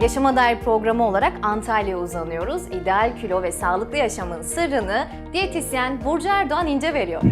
Yaşama Dair programı olarak Antalya'ya uzanıyoruz. İdeal kilo ve sağlıklı yaşamın sırrını diyetisyen Burcu Erdoğan İnce veriyor.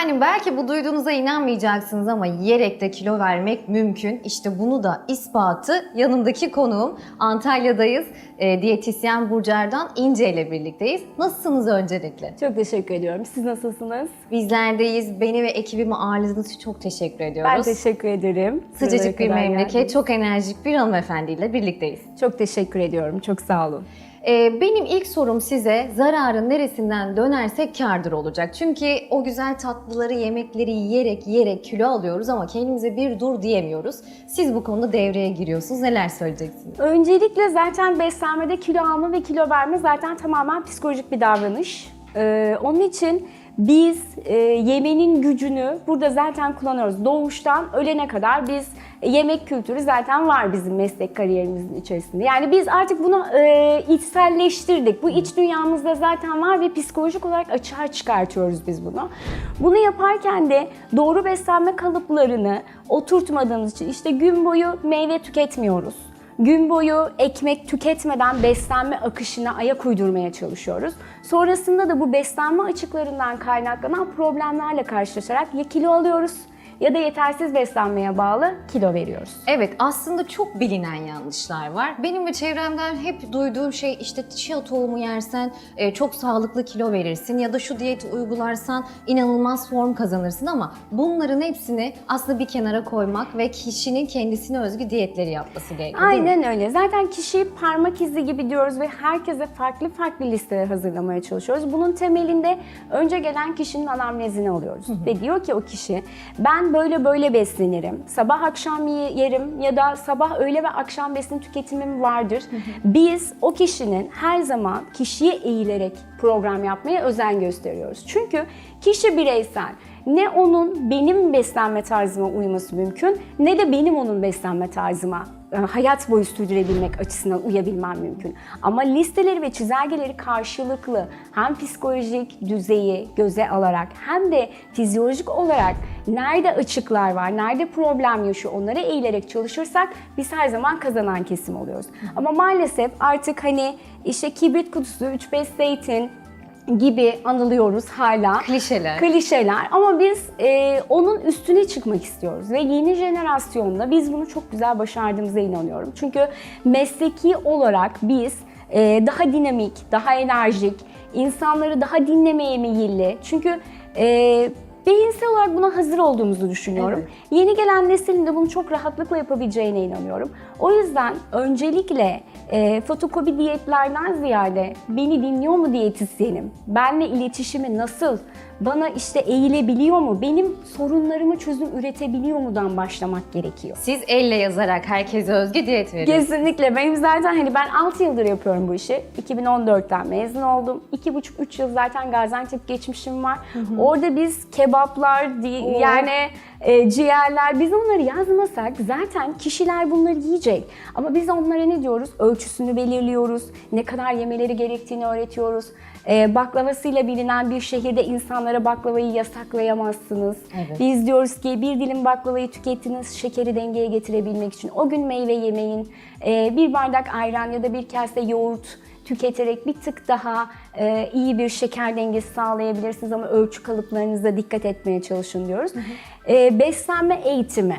Efendim belki bu duyduğunuza inanmayacaksınız ama yiyerek de kilo vermek mümkün. İşte bunu da ispatı yanımdaki konuğum Antalya'dayız. E, diyetisyen Burcu İnce ile birlikteyiz. Nasılsınız öncelikle? Çok teşekkür ediyorum. Siz nasılsınız? Bizlerdeyiz. Beni ve ekibimi ağırladığınız için çok teşekkür ediyoruz. Ben teşekkür ederim. Sıcacık Buralara bir memleket, geldiniz. çok enerjik bir hanımefendiyle birlikteyiz. Çok teşekkür ediyorum. Çok sağ olun. Ee, benim ilk sorum size zararın neresinden dönersek kârdır olacak. Çünkü o güzel tatlıları, yemekleri yiyerek yiyerek kilo alıyoruz ama kendimize bir dur diyemiyoruz. Siz bu konuda devreye giriyorsunuz. Neler söyleyeceksiniz? Öncelikle zaten beslenmede kilo alma ve kilo verme zaten tamamen psikolojik bir davranış. Ee, onun için biz e, yemenin gücünü burada zaten kullanıyoruz. Doğuştan ölene kadar biz yemek kültürü zaten var bizim meslek kariyerimizin içerisinde. Yani biz artık bunu e, içselleştirdik. Bu iç dünyamızda zaten var ve psikolojik olarak açığa çıkartıyoruz biz bunu. Bunu yaparken de doğru beslenme kalıplarını oturtmadığımız için işte gün boyu meyve tüketmiyoruz. Gün boyu ekmek tüketmeden beslenme akışına ayak uydurmaya çalışıyoruz. Sonrasında da bu beslenme açıklarından kaynaklanan problemlerle karşılaşarak ya kilo alıyoruz ya da yetersiz beslenmeye bağlı kilo veriyoruz. Evet aslında çok bilinen yanlışlar var. Benim ve çevremden hep duyduğum şey işte chia tohumu yersen e, çok sağlıklı kilo verirsin ya da şu diyeti uygularsan inanılmaz form kazanırsın ama bunların hepsini aslında bir kenara koymak ve kişinin kendisine özgü diyetleri yapması gerekiyor. Aynen öyle. Zaten kişiyi parmak izi gibi diyoruz ve herkese farklı farklı listeler hazırlamaya çalışıyoruz. Bunun temelinde önce gelen kişinin anamnezini alıyoruz. Ve diyor ki o kişi ben böyle böyle beslenirim. Sabah akşam ye- yerim ya da sabah öğle ve akşam besin tüketimim vardır. Biz o kişinin her zaman kişiye eğilerek program yapmaya özen gösteriyoruz. Çünkü kişi bireysel. Ne onun benim beslenme tarzıma uyması mümkün ne de benim onun beslenme tarzıma hayat boyu sürdürebilmek açısından uyabilmem mümkün. Ama listeleri ve çizelgeleri karşılıklı hem psikolojik düzeyi göze alarak hem de fizyolojik olarak nerede açıklar var, nerede problem yaşıyor onlara eğilerek çalışırsak biz her zaman kazanan kesim oluyoruz. Ama maalesef artık hani işte kibrit kutusu, 3-5 zeytin, gibi anılıyoruz hala. Klişeler. Klişeler ama biz e, onun üstüne çıkmak istiyoruz ve yeni jenerasyonda biz bunu çok güzel başardığımıza inanıyorum. Çünkü mesleki olarak biz e, daha dinamik, daha enerjik, insanları daha dinlemeye meyilli. Çünkü e, beyinsel olarak buna hazır olduğumuzu düşünüyorum. Yeni gelen neslin de bunu çok rahatlıkla yapabileceğine inanıyorum. O yüzden öncelikle e, fotokopi diyetlerden ziyade beni dinliyor mu diyetisyenim? Benle iletişimi nasıl? Bana işte eğilebiliyor mu? Benim sorunlarımı çözüm üretebiliyor mudan başlamak gerekiyor. Siz elle yazarak herkese özgü diyet veriyorsunuz. Kesinlikle. Benim zaten hani ben 6 yıldır yapıyorum bu işi. 2014'ten mezun oldum. 2,5-3 yıl zaten Gaziantep geçmişim var. Orada biz kebaplar, di- Oo. yani e, ciğerler biz onları yazmasak zaten kişiler bunları yiyecek. Ama biz onlara ne diyoruz? Ölçüsünü belirliyoruz. Ne kadar yemeleri gerektiğini öğretiyoruz. E, baklavasıyla bilinen bir şehirde insanlara baklavayı yasaklayamazsınız. Evet. Biz diyoruz ki bir dilim baklavayı tükettiniz şekeri dengeye getirebilmek için. O gün meyve yemeyin, e, bir bardak ayran ya da bir kase yoğurt tüketerek bir tık daha e, iyi bir şeker dengesi sağlayabilirsiniz ama ölçü kalıplarınıza dikkat etmeye çalışın diyoruz. E, beslenme eğitimi.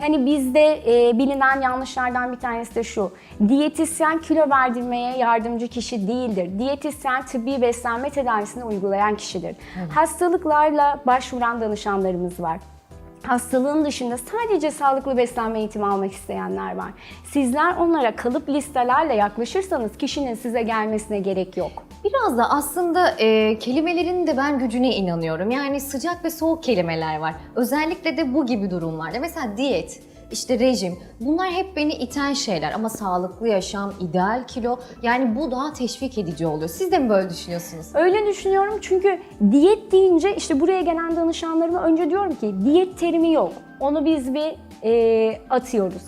Hani bizde e, bilinen yanlışlardan bir tanesi de şu. Diyetisyen kilo verdirmeye yardımcı kişi değildir. Diyetisyen tıbbi beslenme tedavisini uygulayan kişidir. Hastalıklarla başvuran danışanlarımız var. Hastalığın dışında sadece sağlıklı beslenme eğitimi almak isteyenler var. Sizler onlara kalıp listelerle yaklaşırsanız kişinin size gelmesine gerek yok. Biraz da aslında e, kelimelerin de ben gücüne inanıyorum. Yani sıcak ve soğuk kelimeler var. Özellikle de bu gibi durumlarda. Mesela diyet. İşte rejim. Bunlar hep beni iten şeyler ama sağlıklı yaşam, ideal kilo yani bu daha teşvik edici oluyor. Siz de mi böyle düşünüyorsunuz? Öyle düşünüyorum çünkü diyet deyince işte buraya gelen danışanlarıma önce diyorum ki diyet terimi yok. Onu biz bir e, atıyoruz.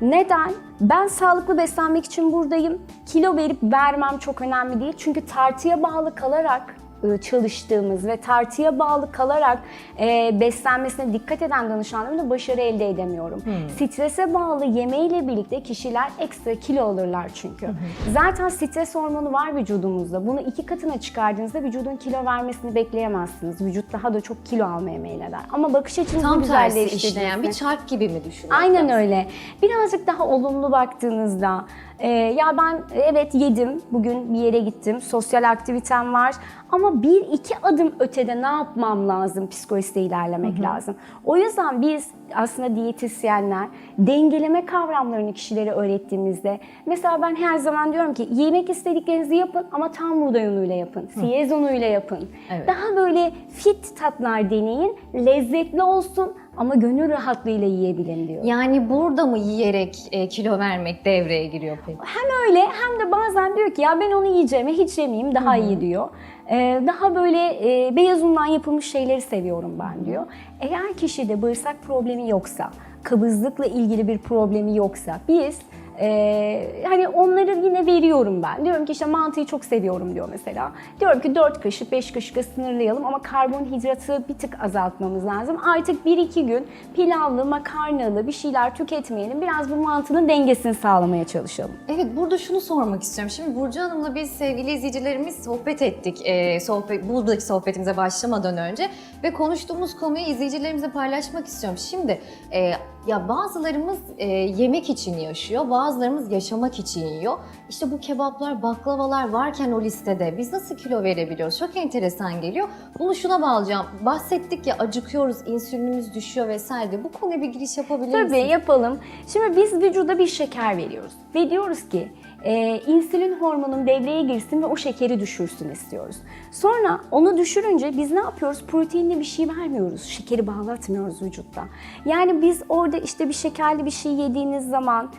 Neden? Ben sağlıklı beslenmek için buradayım. Kilo verip vermem çok önemli değil. Çünkü tartıya bağlı kalarak çalıştığımız ve tartıya bağlı kalarak e, beslenmesine dikkat eden danışanlarımla başarı elde edemiyorum. Strese bağlı yemeğiyle birlikte kişiler ekstra kilo alırlar çünkü. Zaten stres hormonu var vücudumuzda. Bunu iki katına çıkardığınızda vücudun kilo vermesini bekleyemezsiniz. Vücut daha da çok kilo almaya meyleder. Ama bakış açınızı Tam tersi güzelleştirdiğinizde- işleyen bir çark gibi mi düşünüyorsunuz? Aynen öyle. Birazcık daha olumlu baktığınızda e, ya ben evet yedim, bugün bir yere gittim, sosyal aktivitem var ama bir iki adım ötede ne yapmam lazım psikolojide ilerlemek lazım. O yüzden biz aslında diyetisyenler dengeleme kavramlarını kişilere öğrettiğimizde mesela ben her zaman diyorum ki yemek istediklerinizi yapın ama tam buğday unuyla yapın, siyez unuyla yapın. Evet. Daha böyle fit tatlar deneyin, lezzetli olsun ama gönül rahatlığıyla yiyebilin diyor. Yani burada mı yiyerek e, kilo vermek devreye giriyor peki? Hem öyle hem de bazen diyor ki ya ben onu yiyeceğime hiç yemeyeyim daha iyi diyor. Ee, daha böyle e, beyaz undan yapılmış şeyleri seviyorum ben diyor. Eğer kişide bağırsak problemi yoksa, kabızlıkla ilgili bir problemi yoksa biz e, hani onları yine veriyorum ben. Diyorum ki işte mantıyı çok seviyorum diyor mesela. Diyorum ki 4 kaşık 5 kaşıkla sınırlayalım ama karbonhidratı bir tık azaltmamız lazım. Artık 1-2 gün pilavlı, makarnalı bir şeyler tüketmeyelim. Biraz bu mantının dengesini sağlamaya çalışalım. Evet burada şunu sormak istiyorum. Şimdi Burcu Hanım'la biz sevgili izleyicilerimiz sohbet ettik. Ee, sohbet, buradaki sohbetimize başlamadan önce ve konuştuğumuz konuyu izleyicilerimizle paylaşmak istiyorum. Şimdi e, ya bazılarımız e, yemek için yaşıyor, bazılarımız yaşamak için yiyor. İşte bu kebaplar, baklavalar varken o listede biz nasıl kilo verebiliyoruz? Çok enteresan geliyor. Bunu şuna bağlayacağım. Bahsettik ya acıkıyoruz, insülinimiz düşüyor vesaire. Bu konuya bir giriş yapabilir Tabii misiniz? yapalım. Şimdi biz vücuda bir şeker veriyoruz. Ve diyoruz ki e, insülin hormonun devreye girsin ve o şekeri düşürsün istiyoruz. Sonra onu düşürünce biz ne yapıyoruz? Proteinli bir şey vermiyoruz. Şekeri bağlatmıyoruz vücutta. Yani biz orada işte bir şekerli bir şey yediğiniz zaman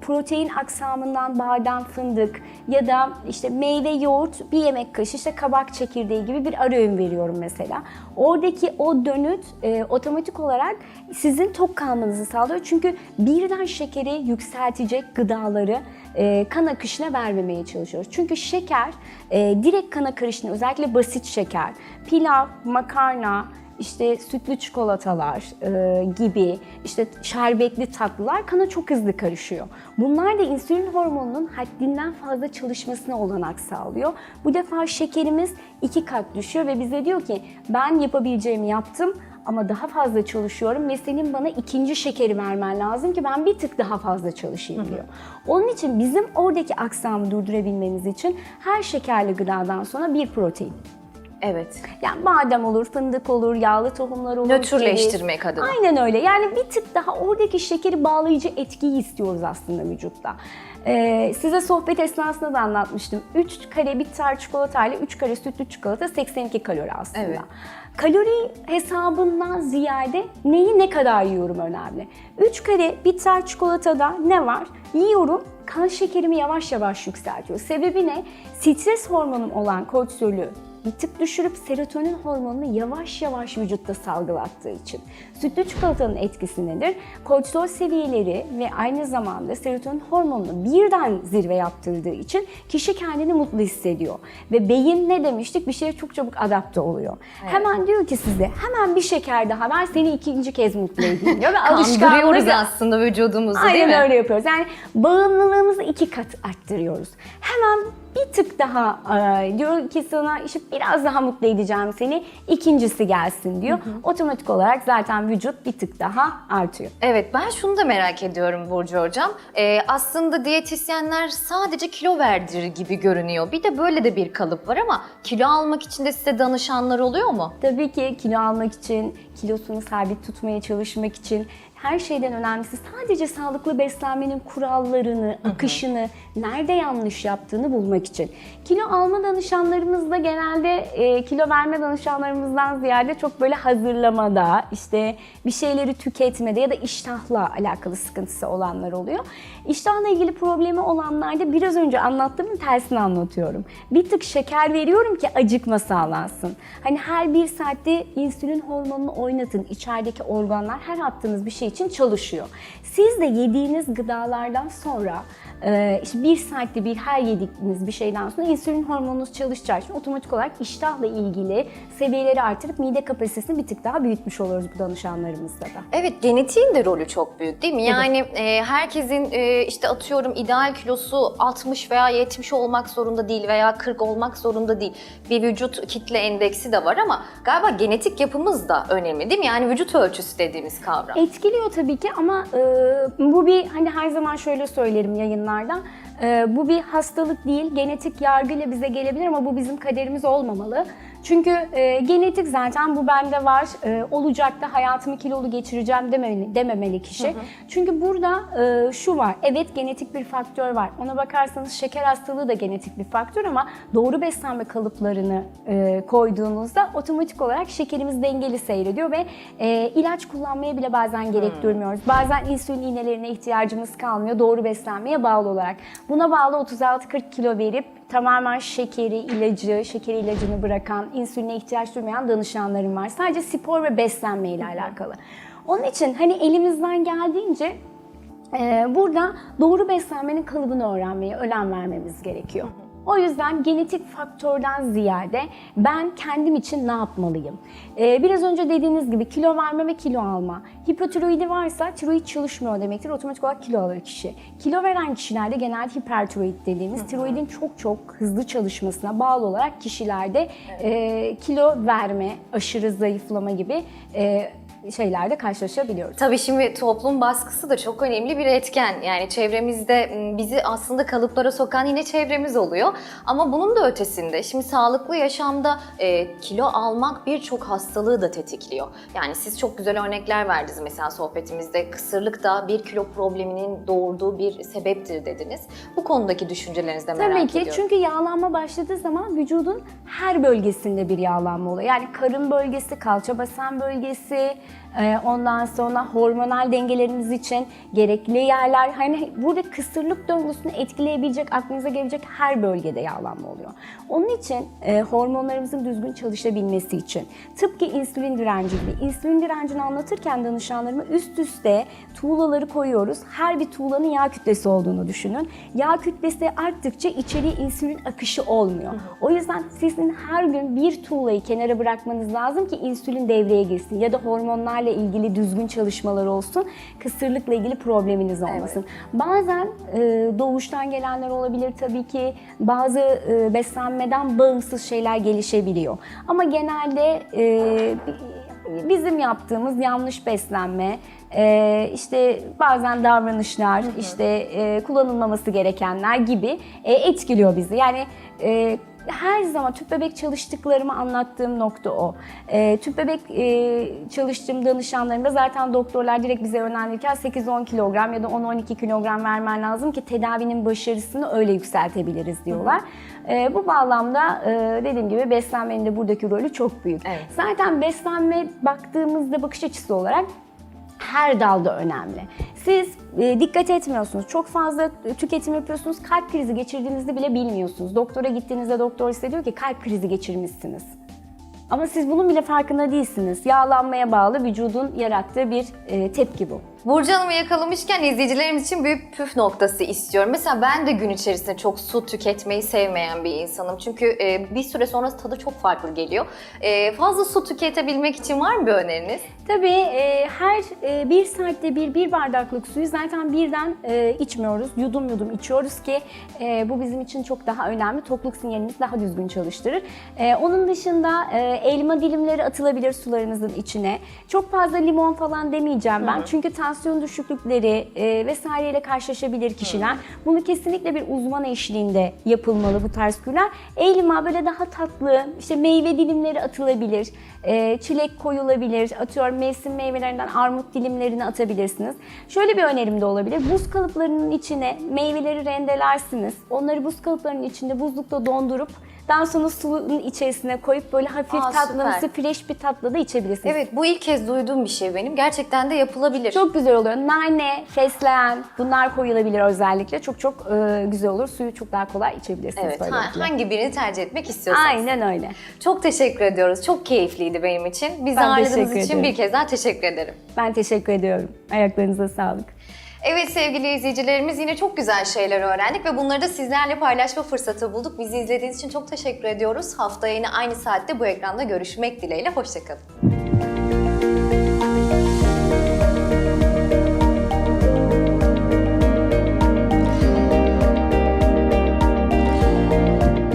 protein aksamından badem, fındık ya da işte meyve, yoğurt, bir yemek kaşığı işte kabak çekirdeği gibi bir ara öğün veriyorum mesela. Oradaki o dönüt e, otomatik olarak sizin tok kalmanızı sağlıyor. Çünkü birden şekeri yükseltecek gıdaları e, kan akışına vermemeye çalışıyoruz. Çünkü şeker e, direkt kan akışına özellikle basit şeker, pilav, makarna, işte sütlü çikolatalar e, gibi işte şerbetli tatlılar kana çok hızlı karışıyor. Bunlar da insülin hormonunun haddinden fazla çalışmasına olanak sağlıyor. Bu defa şekerimiz iki kat düşüyor ve bize diyor ki ben yapabileceğimi yaptım ama daha fazla çalışıyorum ve senin bana ikinci şekeri vermen lazım ki ben bir tık daha fazla çalışayım diyor. Onun için bizim oradaki aksamı durdurabilmemiz için her şekerli gıdadan sonra bir protein. Evet. Yani badem olur, fındık olur, yağlı tohumlar olur. Nötrleştirmek ceviz. adına. Aynen öyle. Yani bir tık daha oradaki şekeri bağlayıcı etkiyi istiyoruz aslında vücutta. Ee, size sohbet esnasında da anlatmıştım. 3 kare bitter çikolata ile 3 kare sütlü çikolata 82 kalori aslında. Evet. Kalori hesabından ziyade neyi ne kadar yiyorum önemli. 3 kare bitter çikolatada ne var? Yiyorum, kan şekerimi yavaş yavaş yükseltiyor. Sebebi ne? Stres hormonum olan kortizolü bir tık düşürüp serotonin hormonunu yavaş yavaş vücutta salgılattığı için. Sütlü çikolatanın etkisi nedir? Kortizol seviyeleri ve aynı zamanda serotonin hormonunu birden zirve yaptırdığı için kişi kendini mutlu hissediyor. Ve beyin ne demiştik? Bir şeye çok çabuk adapte oluyor. Hemen diyor ki size hemen bir şeker daha ver seni ikinci kez mutlu edeyim diyor. Ve alışkanlık aslında vücudumuzu değil Aynen mi? öyle yapıyoruz. Yani bağımlılığımızı iki kat arttırıyoruz. Hemen bir tık daha e, diyor ki sana işte biraz daha mutlu edeceğim seni. ikincisi gelsin diyor. Otomatik olarak zaten vücut bir tık daha artıyor. Evet ben şunu da merak ediyorum Burcu Hocam. Ee, aslında diyetisyenler sadece kilo verdirir gibi görünüyor. Bir de böyle de bir kalıp var ama kilo almak için de size danışanlar oluyor mu? Tabii ki kilo almak için, kilosunu sabit tutmaya çalışmak için her şeyden önemlisi sadece sağlıklı beslenmenin kurallarını, akışını, nerede yanlış yaptığını bulmak için. Kilo alma danışanlarımızda genelde e, kilo verme danışanlarımızdan ziyade çok böyle hazırlamada, işte bir şeyleri tüketmede ya da iştahla alakalı sıkıntısı olanlar oluyor. İştahla ilgili problemi olanlarda biraz önce anlattığımın tersini anlatıyorum. Bir tık şeker veriyorum ki acıkma sağlansın. Hani her bir saatte insülin hormonunu oynatın. İçerideki organlar her attığınız bir şey için çalışıyor. Siz de yediğiniz gıdalardan sonra e, işte bir saatte bir her yediğiniz bir şeyden sonra insülin hormonunuz çalışacağı için otomatik olarak iştahla ilgili seviyeleri artırıp mide kapasitesini bir tık daha büyütmüş oluyoruz bu danışanlarımızda da. Evet genetiğin de rolü çok büyük değil mi? Yani e, herkesin e, işte atıyorum ideal kilosu 60 veya 70 olmak zorunda değil veya 40 olmak zorunda değil. Bir vücut kitle endeksi de var ama galiba genetik yapımız da önemli değil mi? Yani vücut ölçüsü dediğimiz kavram. Etkiliyor tabii ki ama e, bu bir hani her zaman şöyle söylerim yayınlarda. e, bu bir hastalık değil, genetik yargıyla bize gelebilir ama bu bizim kaderimiz olmamalı. Çünkü e, genetik zaten bu bende var, e, olacak da hayatımı kilolu geçireceğim dememeli, dememeli kişi. Çünkü burada e, şu var, evet genetik bir faktör var. Ona bakarsanız şeker hastalığı da genetik bir faktör ama doğru beslenme kalıplarını e, koyduğunuzda otomatik olarak şekerimiz dengeli seyrediyor ve e, ilaç kullanmaya bile bazen gerek duymuyoruz. Bazen insülin iğnelerine ihtiyacımız kalmıyor doğru beslenmeye bağlı olarak. Buna bağlı 36-40 kilo verip tamamen şekeri, ilacı, şeker ilacını bırakan, insüline ihtiyaç duymayan danışanlarım var. Sadece spor ve beslenme ile alakalı. Onun için hani elimizden geldiğince ee, burada doğru beslenmenin kalıbını öğrenmeye önem vermemiz gerekiyor. O yüzden genetik faktörden ziyade ben kendim için ne yapmalıyım? Ee, biraz önce dediğiniz gibi kilo verme ve kilo alma. Hipotiroidi varsa tiroid çalışmıyor demektir. Otomatik olarak kilo alır kişi. Kilo veren kişilerde genelde hipertiroid dediğimiz tiroidin çok çok hızlı çalışmasına bağlı olarak kişilerde e, kilo verme, aşırı zayıflama gibi e, şeylerde karşılaşabiliyoruz. Tabii şimdi toplum baskısı da çok önemli bir etken. Yani çevremizde bizi aslında kalıplara sokan yine çevremiz oluyor. Ama bunun da ötesinde şimdi sağlıklı yaşamda e, kilo almak birçok hastalığı da tetikliyor. Yani siz çok güzel örnekler verdiniz mesela sohbetimizde. Kısırlık da bir kilo probleminin doğurduğu bir sebeptir dediniz. Bu konudaki düşüncelerinizi de merak Tabii ki ediyorum. çünkü yağlanma başladığı zaman vücudun her bölgesinde bir yağlanma oluyor. Yani karın bölgesi, kalça basen bölgesi, ondan sonra hormonal dengelerimiz için gerekli yerler. Hani burada kısırlık döngüsünü etkileyebilecek, aklınıza gelecek her bölgede yağlanma oluyor. Onun için e, hormonlarımızın düzgün çalışabilmesi için tıpkı insülin direnci gibi. insülin direncini anlatırken danışanlarıma üst üste tuğlaları koyuyoruz. Her bir tuğlanın yağ kütlesi olduğunu düşünün. Yağ kütlesi arttıkça içeriye insülin akışı olmuyor. O yüzden sizin her gün bir tuğlayı kenara bırakmanız lazım ki insülin devreye girsin ya da hormonlarla ilgili düzgün çalışmalar olsun. Kısırlıkla ilgili probleminiz olmasın. Bazen e, doğuştan gelenler olabilir tabii ki. Bazı e, beslenmeden bağımsız şeyler gelişebiliyor. Ama genelde e, bizim yaptığımız yanlış beslenme, e, işte bazen davranışlar, işte e, kullanılmaması gerekenler gibi e, etkiliyor bizi. Yani e, her zaman tüp bebek çalıştıklarımı anlattığım nokta o. E, tüp bebek e, çalıştığım danışanlarımda zaten doktorlar direkt bize yönlendirirken 8-10 kilogram ya da 10-12 kilogram vermen lazım ki tedavinin başarısını öyle yükseltebiliriz diyorlar. E, bu bağlamda e, dediğim gibi beslenmenin de buradaki rolü çok büyük. Evet. Zaten beslenme baktığımızda bakış açısı olarak her dalda önemli. Siz e, dikkat etmiyorsunuz. Çok fazla tüketim yapıyorsunuz. Kalp krizi geçirdiğinizde bile bilmiyorsunuz. Doktora gittiğinizde doktor size diyor ki kalp krizi geçirmişsiniz. Ama siz bunun bile farkında değilsiniz. Yağlanmaya bağlı vücudun yarattığı bir e, tepki bu. Burcu Hanım'ı yakalamışken izleyicilerimiz için büyük püf noktası istiyorum. Mesela ben de gün içerisinde çok su tüketmeyi sevmeyen bir insanım. Çünkü e, bir süre sonra tadı çok farklı geliyor. E, fazla su tüketebilmek için var mı bir öneriniz? Tabii e, her e, bir saatte bir, bir bardaklık suyu zaten birden e, içmiyoruz. Yudum yudum içiyoruz ki e, bu bizim için çok daha önemli. Tokluk sinyalimizi daha düzgün çalıştırır. E, onun dışında e, elma dilimleri atılabilir sularınızın içine. Çok fazla limon falan demeyeceğim ben. Çünkü tansiyon konsantrasyon düşüklükleri e, vesaireyle karşılaşabilir kişiler. Bunu kesinlikle bir uzman eşliğinde yapılmalı bu tarz kürler. Elma böyle daha tatlı, işte meyve dilimleri atılabilir, e, çilek koyulabilir, atıyorum mevsim meyvelerinden armut dilimlerini atabilirsiniz. Şöyle bir önerim de olabilir. Buz kalıplarının içine meyveleri rendelersiniz. Onları buz kalıplarının içinde buzlukta dondurup daha sonra suyun içerisine koyup böyle hafif Aa, tatlımsı, süper. fresh bir tatlı da içebilirsiniz. Evet bu ilk kez duyduğum bir şey benim. Gerçekten de yapılabilir. Çok güzel oluyor. Nane, fesleğen bunlar koyulabilir özellikle. Çok çok e, güzel olur. Suyu çok daha kolay içebilirsiniz Evet, ha- hangi birini tercih etmek istiyorsanız. Aynen öyle. Çok teşekkür ediyoruz. Çok keyifliydi benim için. Bizi Ben ağırladığınız için ederim. bir kez daha teşekkür ederim. Ben teşekkür ediyorum. Ayaklarınıza sağlık. Evet sevgili izleyicilerimiz yine çok güzel şeyler öğrendik ve bunları da sizlerle paylaşma fırsatı bulduk. Bizi izlediğiniz için çok teşekkür ediyoruz. Haftaya yine aynı saatte bu ekranda görüşmek dileğiyle. Hoşçakalın.